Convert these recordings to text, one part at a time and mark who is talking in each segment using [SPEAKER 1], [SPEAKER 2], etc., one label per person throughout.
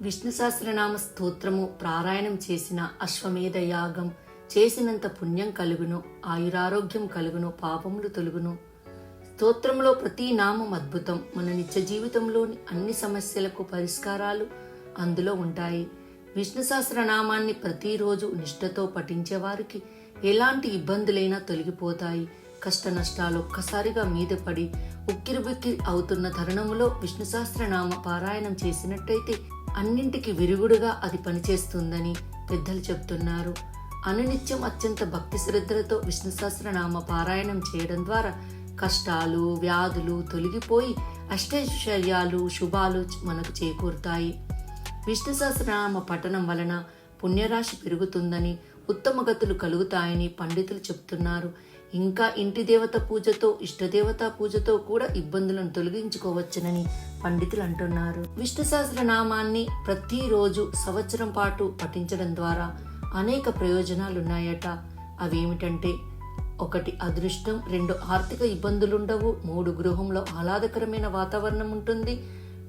[SPEAKER 1] విష్ణు సహస్రనామ స్తోత్రము ప్రారాయణం చేసిన అశ్వమేధ యాగం చేసినంత పుణ్యం కలుగును ఆయురారోగ్యం కలుగును పాపములు తొలుగును. స్తోత్రంలో ప్రతి నామం అద్భుతం. మన నిత్య జీవితంలోని అన్ని సమస్యలకు పరిష్కారాలు అందులో ఉంటాయి. విష్ణు సహస్రనామాన్ని ప్రతిరోజు నిష్ఠతో పఠించేవారికి ఎలాంటి ఇబ్బందులైనా తొలగిపోతాయి. కష్ట నష్టాలు ఒక్కసారిగా మీద పడి ఉక్కిరిబిక్కిరి అవుతున్న తరుణములో విష్ణు సహస్రనామ పారాయణం చేసినట్టయితే అన్నింటికి విరుగుడుగా అది పనిచేస్తుందని పెద్దలు చెప్తున్నారు అనునిత్యం అత్యంత భక్తి శ్రద్ధలతో విష్ణు సహస్రనామ పారాయణం చేయడం ద్వారా కష్టాలు వ్యాధులు తొలగిపోయి అష్టైశ్వర్యాలు శుభాలు మనకు చేకూరుతాయి. విష్ణు సహస్రనామ పఠనం వలన పుణ్యరాశి పెరుగుతుందని ఉత్తమ గతులు కలుగుతాయని పండితులు చెప్తున్నారు ఇంకా ఇంటి దేవత పూజతో ఇష్టదేవత పూజతో కూడా ఇబ్బందులను తొలగించుకోవచ్చునని పండితులు అంటున్నారు. విష్ణు సహస్రనామాన్ని ప్రతిరోజు సంవత్సరం పాటు పఠించడం ద్వారా అనేక ప్రయోజనాలున్నాయట. అవేమిటంటే ఒకటి అదృష్టం రెండు ఆర్థిక ఇబ్బందులుండవు మూడు గృహంలో ఆహ్లాదకరమైన వాతావరణం ఉంటుంది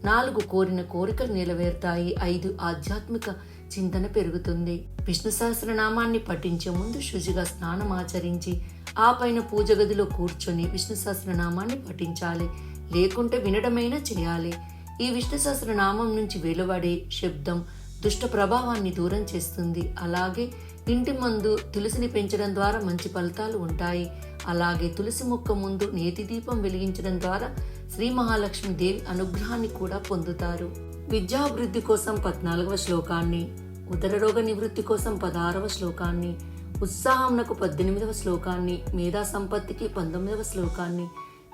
[SPEAKER 1] నాలుగు కోరిన కోరికలు నెరవేరుతాయి ఐదు ఆధ్యాత్మిక చింతన పెరుగుతుంది. విష్ణు సహస్రనామాన్ని పఠించే ముందు శుచిగా స్నానం ఆచరించి ఆ పైన పూజ గదిలో కూర్చొని విష్ణు సహస్రనామాన్ని పఠించాలి. లేకుంటే వినడమైనా చేయాలి. ఈ విష్ణు సహస్రనామం నుంచి వెలువడే శబ్దం దుష్ట ప్రభావాన్ని దూరం చేస్తుంది. అలాగే ఇంటి ముందు తులసిని పెంచడం ద్వారా మంచి ఫలితాలు ఉంటాయి. అలాగే తులసి మొక్క ముందు నేతి దీపం వెలిగించడం ద్వారా శ్రీ మహాలక్ష్మి దేవి అనుగ్రహాన్ని కూడా పొందుతారు. విద్యాభివృద్ధి కోసం పద్నాలుగవ శ్లోకాన్ని ఉదర రోగ నివృత్తి కోసం పదహారవ శ్లోకాన్ని ఉత్సాహంనకు పద్దెనిమిదవ శ్లోకాన్ని మేధా సంపత్తికి పంతొమ్మిదవ శ్లోకాన్ని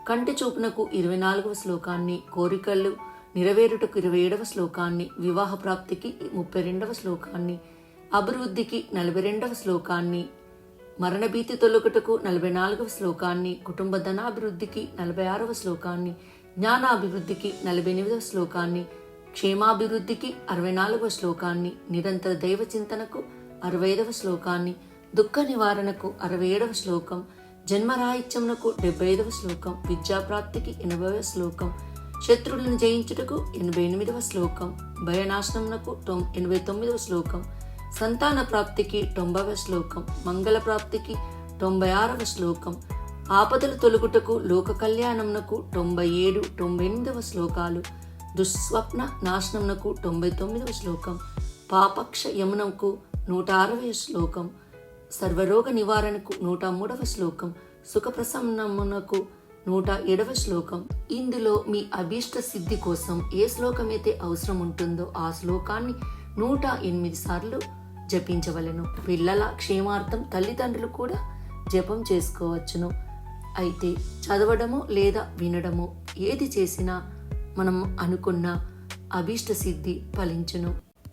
[SPEAKER 1] కంటి చూపునకు ఇరవై నాలుగవ శ్లోకాన్ని కోరికలు నెరవేరుటకు ఇరవై ఏడవ శ్లోకాన్ని వివాహ ప్రాప్తికి ముప్పై రెండవ శ్లోకాన్ని అభివృద్ధికి నలభై రెండవ శ్లోకాన్ని మరణభీతి తొలగుటకు నలభై నాలుగవ శ్లోకాన్ని కుటుంబ ధనాభివృద్ధికి నలభై ఆరవ శ్లోకాన్ని జ్ఞానాభివృద్ధికి నలభై ఎనిమిదవ శ్లోకాన్ని క్షేమాభివృద్ధికి అరవై నాలుగవ శ్లోకాన్ని నిరంతర దైవ చింతనకు అరవై ఐదవ శ్లోకాన్ని దుఃఖ నివారణకు అరవై ఏడవ శ్లోకం జన్మరాహిత్యమునకు డెబ్బై ఐదవ శ్లోకం విద్యాప్రాప్తికి ఎనభైవ శ్లోకం శత్రువులను జయించుటకు ఎనభై ఎనిమిదవ శ్లోకం భయనాశనమునకు ఎనభై తొమ్మిదవ శ్లోకం సంతాన ప్రాప్తికి తొంభైవ శ్లోకం మంగళ ప్రాప్తికి తొంభై ఆరవ శ్లోకం ఆపదలు తొలుగుటకు లోక కళ్యాణమునకు తొంభై ఏడు తొంభై ఎనిమిదవ శ్లోకాలు దుస్వప్న నాశనమునకు తొంభై తొమ్మిదవ శ్లోకం పాపక్ష యమునకు నూట అరవై శ్లోకం సర్వరోగ నివారణకు నూట మూడవ శ్లోకం సుఖప్రసన్నమునకు నూట ఏడవ శ్లోకం. ఇందులో మీ అభీష్ట సిద్ధి కోసం ఏ శ్లోకం అయితే అవసరం ఉంటుందో ఆ శ్లోకాన్ని నూట ఎనిమిది సార్లు జపించవలెను. పిల్లల క్షేమార్థం తల్లిదండ్రులు కూడా జపం చేసుకోవచ్చును. అయితే చదవడము లేదా వినడము ఏది చేసినా మనం అనుకున్న అభీష్ట సిద్ధి ఫలించును.